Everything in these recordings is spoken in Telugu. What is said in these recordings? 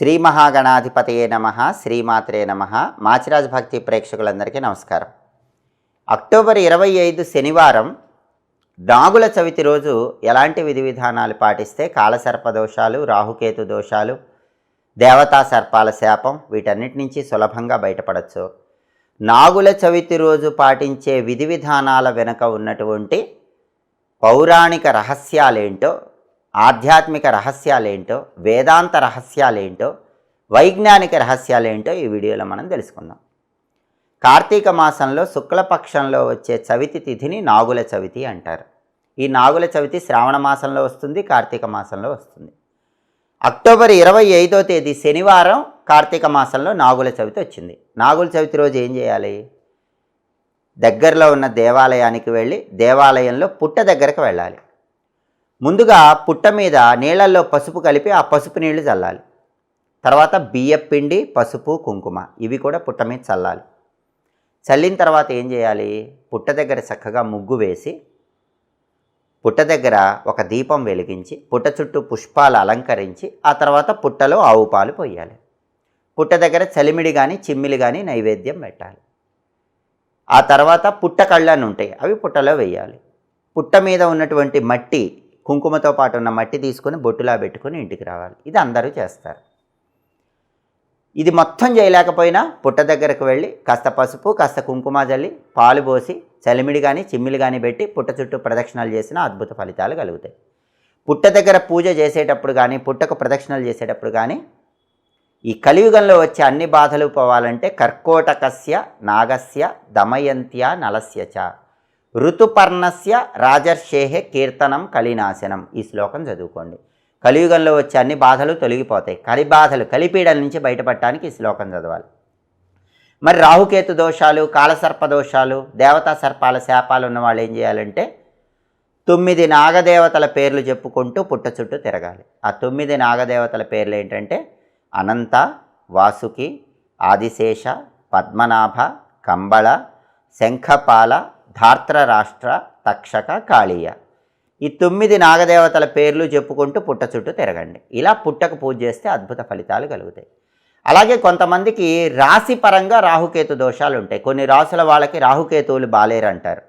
శ్రీ మహాగణాధిపతయే నమ శ్రీమాత్రే నమ. మాచిరాజ్ భక్తి ప్రేక్షకులందరికీ నమస్కారం. అక్టోబర్ ఇరవై ఐదు శనివారం నాగుల చవితి రోజు ఎలాంటి విధి విధానాలు పాటిస్తే కాలసర్ప దోషాలు రాహుకేతు దోషాలు దేవతా సర్పాల శాపం వీటన్నిటి నుంచి సులభంగా బయటపడచ్చు. నాగుల చవితి రోజు పాటించే విధి విధానాల వెనుక ఉన్నటువంటి పౌరాణిక రహస్యాలేంటో ఆధ్యాత్మిక రహస్యాలేంటో వేదాంత రహస్యాలేంటో వైజ్ఞానిక రహస్యాలేంటో ఈ వీడియోలో మనం తెలుసుకుందాం. కార్తీక మాసంలో శుక్లపక్షంలో వచ్చే చవితి తిథిని నాగుల చవితి అంటారు. ఈ నాగుల చవితి శ్రావణ మాసంలో వస్తుంది కార్తీక మాసంలో వస్తుంది. అక్టోబర్ ఇరవై ఐదో తేదీ శనివారం కార్తీక మాసంలో నాగుల చవితి వచ్చింది. నాగుల చవితి రోజు ఏం చేయాలి? దగ్గరలో ఉన్న దేవాలయానికి వెళ్ళి దేవాలయంలో పుట్ట దగ్గరకు వెళ్ళాలి. ముందుగా పుట్ట మీద నీళ్ళల్లో పసుపు కలిపి ఆ పసుపు నీళ్ళు చల్లాలి. తర్వాత బియ్యం పిండి పసుపు కుంకుమ ఇవి కూడా పుట్ట మీద చల్లాలి. చల్లిన తర్వాత ఏం చేయాలి? పుట్ట దగ్గర చక్కగా ముగ్గు వేసి పుట్ట దగ్గర ఒక దీపం వెలిగించి పుట్ట చుట్టూ పుష్పాలు అలంకరించి ఆ తర్వాత పుట్టలో ఆవు పాలు పోయాలి పుట్ట దగ్గర చలిమిడి కానీ చిమ్మిలి కానీ నైవేద్యం పెట్టాలి. ఆ తర్వాత పుట్ట కళ్ళని ఉంటాయి అవి పుట్టలో వేయాలి. పుట్ట మీద ఉన్నటువంటి మట్టి కుంకుమతో పాటు ఉన్న మట్టి తీసుకొని బొట్టులా పెట్టుకొని ఇంటికి రావాలి. ఇది అందరూ చేస్తారు. ఇది మొత్తం చేయలేకపోయినా పుట్ట దగ్గరకు వెళ్ళి కాస్త పసుపు కాస్త కుంకుమ జల్లి పాలు పోసి చలిమిడి కానీ చిమ్మిలి కానీ పెట్టి పుట్ట చుట్టూ ప్రదక్షిణలు చేసిన అద్భుత ఫలితాలు కలుగుతాయి. పుట్ట దగ్గర పూజ చేసేటప్పుడు కానీ పుట్టకు ప్రదక్షిణలు చేసేటప్పుడు కానీ ఈ కలియుగంలో వచ్చే అన్ని బాధలు పోవాలంటే కర్కోటకస్య నాగస్య దమయంత్య నలస్యచ చ. ఋతుపర్ణస్య రాజర్షేహే కీర్తనం కలినాశనం. ఈ శ్లోకం చదువుకోండి. కలియుగంలో వచ్చే అన్ని బాధలు తొలగిపోతాయి. కలి బాధలు కలిపీడల నుంచి బయటపడటానికి ఈ శ్లోకం చదవాలి. మరి రాహుకేతు దోషాలు కాలసర్ప దోషాలు దేవతా సర్పాల శాపాలు ఉన్న వాళ్ళు ఏం చేయాలంటే తొమ్మిది నాగదేవతల పేర్లు చెప్పుకుంటూ పుట్ట చుట్టూ తిరగాలి. ఆ తొమ్మిది నాగదేవతల పేర్లు ఏంటంటే అనంత వాసుకి ఆదిశేష పద్మనాభ కంబళ శంఖపాల ధార్త్ర రాష్ట్ర తక్షక కాళీయ. ఈ తొమ్మిది నాగదేవతల పేర్లు చెప్పుకుంటూ పుట్ట చుట్టూ తిరగండి. ఇలా పుట్టకు పూజ చేస్తే అద్భుత ఫలితాలు కలుగుతాయి. అలాగే కొంతమందికి రాశి పరంగా రాహుకేతు దోషాలు ఉంటాయి. కొన్ని రాసుల వాళ్ళకి రాహుకేతువులు బాలేరు అంటారు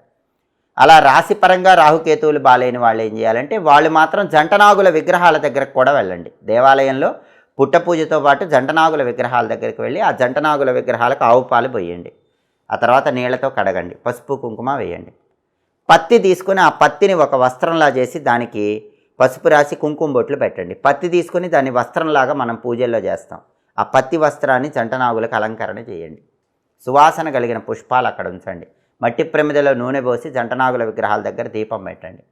అలా రాశి పరంగా రాహుకేతువులు బాలేని వాళ్ళు ఏం చేయాలంటే వాళ్ళు మాత్రం జంటనాగుల విగ్రహాల దగ్గరకు కూడా వెళ్ళండి. దేవాలయంలో పుట్ట పూజతో పాటు జంటనాగుల విగ్రహాల దగ్గరికి వెళ్ళి ఆ జంటనాగుల విగ్రహాలకు ఆవు పాలు పోయండి ఆ తర్వాత నీళ్ళతో కడగండి పసుపు కుంకుమ వేయండి. పత్తి తీసుకుని ఆ పత్తిని ఒక వస్త్రంలా చేసి దానికి పసుపు రాసి కుంకుమ బొట్లు పెట్టండి. పత్తి తీసుకొని దాన్ని వస్త్రంలాగా మనం పూజల్లో చేస్తాం. ఆ పత్తి వస్త్రాన్ని జంటనాగులకు అలంకరణ చేయండి. సువాసన కలిగిన పుష్పాలు అక్కడ ఉంచండి. మట్టి ప్రమిదలో నూనె పోసి జంటనాగుల విగ్రహాల దగ్గర దీపం పెట్టండి.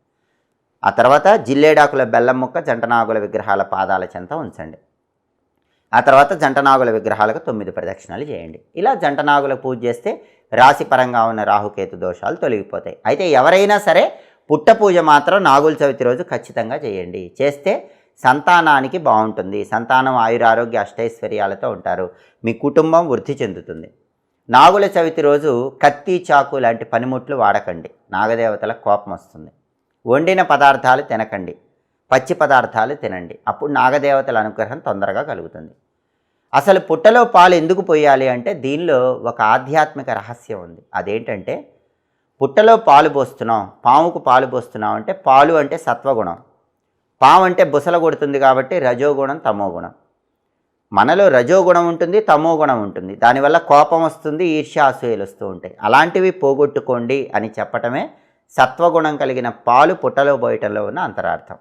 ఆ తర్వాత జిల్లేడాకుల బెల్లం ముక్క జంటనాగుల విగ్రహాల పాదాల చెంత ఉంచండి. ఆ తర్వాత జంటనాగుల విగ్రహాలకు తొమ్మిది ప్రదక్షిణాలు చేయండి. ఇలా జంటనాగుల పూజ చేస్తే రాశిపరంగా ఉన్న రాహుకేతు దోషాలు తొలగిపోతాయి. అయితే ఎవరైనా సరే పుట్ట పూజ మాత్రం నాగుల చవితి రోజు ఖచ్చితంగా చేయండి. చేస్తే సంతానానికి బాగుంటుంది. సంతానం ఆయురారోగ్య అష్టైశ్వర్యాలతో ఉంటారు. మీ కుటుంబం వృద్ధి చెందుతుంది. నాగుల చవితి రోజు కత్తి చాకు లాంటి పనిముట్లు వాడకండి. నాగదేవతల కోపం వస్తుంది. వండిన పదార్థాలు తినకండి. పచ్చి పదార్థాలు తినండి. అప్పుడు నాగదేవతల అనుగ్రహం తొందరగా కలుగుతుంది. అసలు పుట్టలో పాలు ఎందుకు పోయాలి అంటే దీనిలో ఒక ఆధ్యాత్మిక రహస్యం ఉంది. అదేంటంటే పుట్టలో పాలు పోస్తున్నాం పాముకు పాలు పోస్తున్నాం అంటే పాలు అంటే సత్వగుణం. పాము అంటే బుసల కొడుతుంది కాబట్టి రజోగుణం తమోగుణం. మనలో రజోగుణం ఉంటుంది తమోగుణం ఉంటుంది. దానివల్ల కోపం వస్తుంది ఈర్ష్యాసూయలు వస్తూ ఉంటాయి. అలాంటివి పోగొట్టుకోండి అని చెప్పటమే సత్వగుణం కలిగిన పాలు పుట్టలో పోయటంలో ఉన్న అంతరార్థం.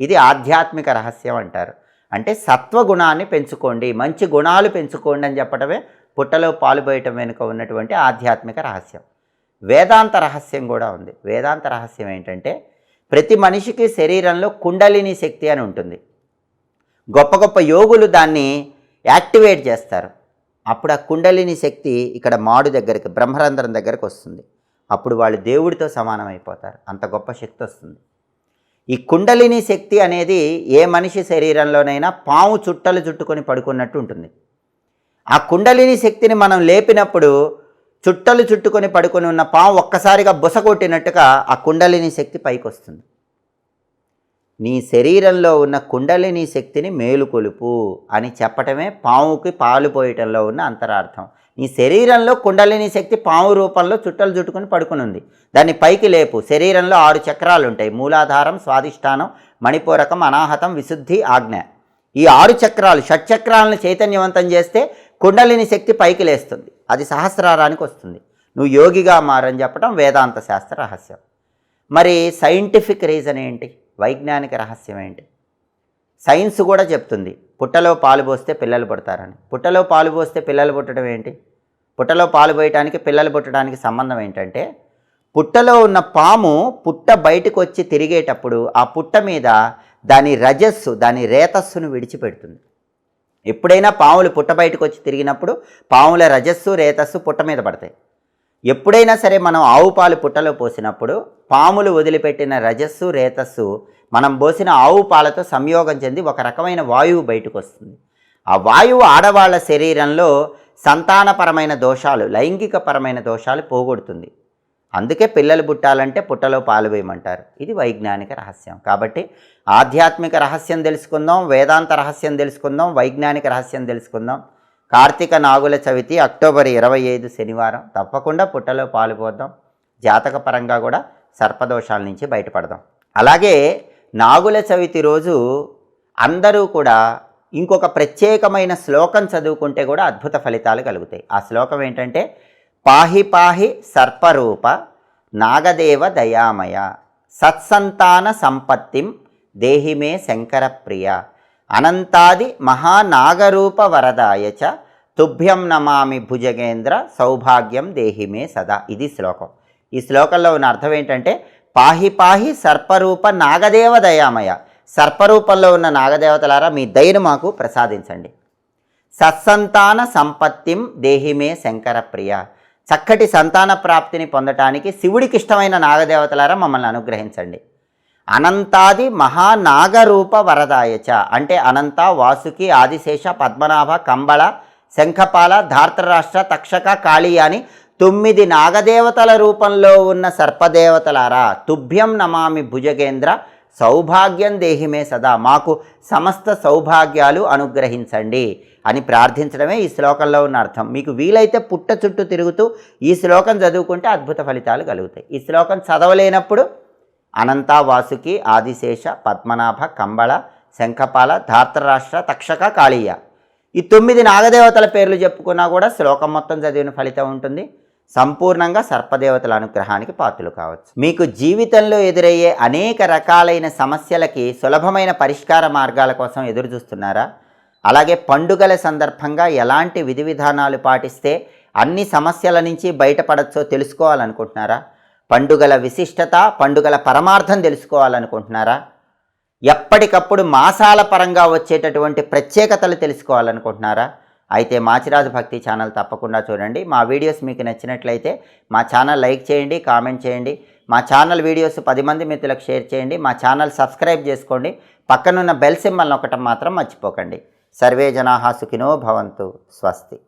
ఇది ఆధ్యాత్మిక రహస్యం అంటారు. అంటే సత్వగుణాన్ని పెంచుకోండి మంచి గుణాలు పెంచుకోండి అని చెప్పడమే పుట్టలో పాలు పోయటం వెనుక ఉన్నటువంటి ఆధ్యాత్మిక రహస్యం. వేదాంత రహస్యం కూడా ఉంది. వేదాంత రహస్యం ఏంటంటే ప్రతి మనిషికి శరీరంలో కుండలిని శక్తి అని ఉంటుంది. గొప్ప గొప్ప యోగులు దాన్ని యాక్టివేట్ చేస్తారు. అప్పుడు ఆ కుండలిని శక్తి ఇక్కడ మాడు దగ్గరికి బ్రహ్మరంధ్రం దగ్గరకు వస్తుంది. అప్పుడు వాళ్ళు దేవుడితో సమానమైపోతారు అంత గొప్ప శక్తి వస్తుంది. ఈ కుండలిని శక్తి అనేది ఏ మనిషి శరీరంలోనైనా పాము చుట్టలు చుట్టుకొని పడుకున్నట్టు ఉంటుంది. ఆ కుండలిని శక్తిని మనం లేపినప్పుడు చుట్టలు చుట్టుకొని పడుకొని ఉన్న పాము ఒక్కసారిగా బుస కొట్టినట్టుగా ఆ కుండలిని శక్తి పైకి వస్తుంది నీ శరీరంలో ఉన్న కుండలిని శక్తిని మేలుకొలుపు అని చెప్పటమే పాముకి పాలు పోయటంలో ఉన్న అంతరార్థం. నీ శరీరంలో కుండలిని శక్తి పాము రూపంలో చుట్టలు చుట్టుకుని పడుకుని ఉంది దాన్ని పైకి లేపు. శరీరంలో ఆరు చక్రాలు ఉంటాయి. మూలాధారం స్వాధిష్టానం మణిపూరకం అనాహతం విశుద్ధి ఆజ్ఞ. ఈ ఆరు చక్రాలు షట్చక్రాలను చైతన్యవంతం చేస్తే కుండలిని శక్తి పైకి లేస్తుంది. అది సహస్రారానికి వస్తుంది. నువ్వు యోగిగా మారని చెప్పడం వేదాంత శాస్త్ర రహస్యం. మరి సైంటిఫిక్ రీజన్ ఏంటి? వైజ్ఞానిక రహస్యం ఏంటి? సైన్స్ కూడా చెప్తుంది పుట్టలో పాలు పోస్తే పిల్లలు పుడతారని. పుట్టలో పాలు పోస్తే పిల్లలు పుట్టడం ఏంటి? పుట్టలో పాలు పోయటానికి పిల్లలు పుట్టడానికి సంబంధం ఏంటంటే పుట్టలో ఉన్న పాము పుట్ట బయటకు వచ్చి తిరిగేటప్పుడు ఆ పుట్ట మీద దాని రజస్సు దాని రేతస్సును విడిచిపెడుతుంది. ఎప్పుడైనా పాములు పుట్ట బయటకు వచ్చి తిరిగినప్పుడు పాముల రజస్సు రేతస్సు పుట్ట మీద పడతాయి. ఎప్పుడైనా సరే మనం ఆవు పాలు పుట్టలో పోసినప్పుడు పాములు వదిలిపెట్టిన రజస్సు రేతస్సు మనం పోసిన ఆవు పాలతో సంయోగం చెంది ఒక రకమైన వాయువు బయటకు వస్తుంది ఆ వాయువు ఆడవాళ్ళ శరీరంలో సంతానపరమైన దోషాలు లైంగికపరమైన దోషాలు పోగొడుతుంది. అందుకే పిల్లలు పుట్టాలంటే పుట్టలో పాలు వేయమంటారు. ఇది వైజ్ఞానిక రహస్యం. కాబట్టి ఆధ్యాత్మిక రహస్యం తెలుసుకుందాం వేదాంత రహస్యం తెలుసుకుందాం వైజ్ఞానిక రహస్యం తెలుసుకుందాం. కార్తీక నాగుల చవితి అక్టోబర్ ఇరవై ఐదు శనివారం. తప్పకుండా పుట్టలో పాలు జాతక పరంగా కూడా సర్పదోషాల నుంచి బయటపడదాం. అలాగే నాగుల చవితి రోజు అందరూ కూడా ఇంకొక ప్రత్యేకమైన శ్లోకం చదువుకుంటే కూడా అద్భుత ఫలితాలు కలుగుతాయి. ఆ శ్లోకం ఏంటంటే పాహి పాహి సర్పరూప నాగదేవ దయామయ సత్సంతాన సంపత్తిం దేహిమే శంకర ప్రియ అనంతాది మహానాగరూప వరదాయ చ తుభ్యం నమామి భుజగేంద్ర సౌభాగ్యం దేహిమే సదా. ఇది శ్లోకం. ఈ శ్లోకంలో ఉన్న అర్థం ఏంటంటే పాహి పాహి సర్పరూప నాగదేవ దయామయ సర్పరూపంలో ఉన్న నాగదేవతలారా మీ దయను మాకు ప్రసాదించండి. సత్సంతాన సంపత్తిం దేహిమే శంకర ప్రియ. చక్కటి సంతాన ప్రాప్తిని పొందటానికి శివుడికి ఇష్టమైన నాగదేవతలారా మమ్మల్ని అనుగ్రహించండి. అనంతాది మహానాగరూప వరదాయచ అంటే అనంత వాసుకి ఆదిశేష పద్మనాభ కంబళ శంఖపాల ధార్తరాష్ట్ర తక్షక కాళీ అని తొమ్మిది నాగదేవతల రూపంలో ఉన్న సర్పదేవతలారా తుభ్యం నమామి భుజగేంద్ర సౌభాగ్యం దేహిమే సదా. మాకు సమస్త సౌభాగ్యాలు అనుగ్రహించండి అని ప్రార్థించడమే ఈ శ్లోకంలో ఉన్న అర్థం. మీకు వీలైతే పుట్ట చుట్టూ తిరుగుతూ ఈ శ్లోకం చదువుకుంటే అద్భుత ఫలితాలు కలుగుతాయి. ఈ శ్లోకం చదవలేనప్పుడు అనంతావాసుకి ఆదిశేష పద్మనాభ కంబళ శంఖపాల ధార్తరాష్ట్ర తక్షక కాళీయ. ఈ తొమ్మిది నాగదేవతల పేర్లు చెప్పుకున్నా కూడా శ్లోకం మొత్తం చదివిన ఫలితం ఉంటుంది. సంపూర్ణంగా సర్పదేవతల అనుగ్రహానికి పాత్రలు కావచ్చు. మీకు జీవితంలో ఎదురయ్యే అనేక రకాలైన సమస్యలకి సులభమైన పరిష్కార మార్గాల కోసం ఎదురు చూస్తున్నారా అలాగే పండుగల సందర్భంగా ఎలాంటి విధి విధానాలు పాటిస్తే అన్ని సమస్యల నుంచి బయటపడచ్చో తెలుసుకోవాలనుకుంటున్నారా? పండుగల విశిష్టత పండుగల పరమార్థం తెలుసుకోవాలనుకుంటున్నారా? ఎప్పటికప్పుడు మాసాల పరంగా వచ్చేటటువంటి ప్రత్యేకతలు తెలుసుకోవాలనుకుంటున్నారా? అయితే మాచిరాజు భక్తి ఛానల్ తప్పకుండా చూడండి. మా వీడియోస్ మీకు నచ్చినట్లయితే మా ఛానల్ లైక్ చేయండి కామెంట్ చేయండి. మా ఛానల్ వీడియోస్ పది మంది మిత్రులకు షేర్ చేయండి. మా ఛానల్ సబ్స్క్రైబ్ చేసుకోండి. పక్కనున్న బెల్ సింబల్ నొక్కటం మాత్రం మర్చిపోకండి. సర్వే జనాహా సుఖినో భవంతు. స్వస్తి.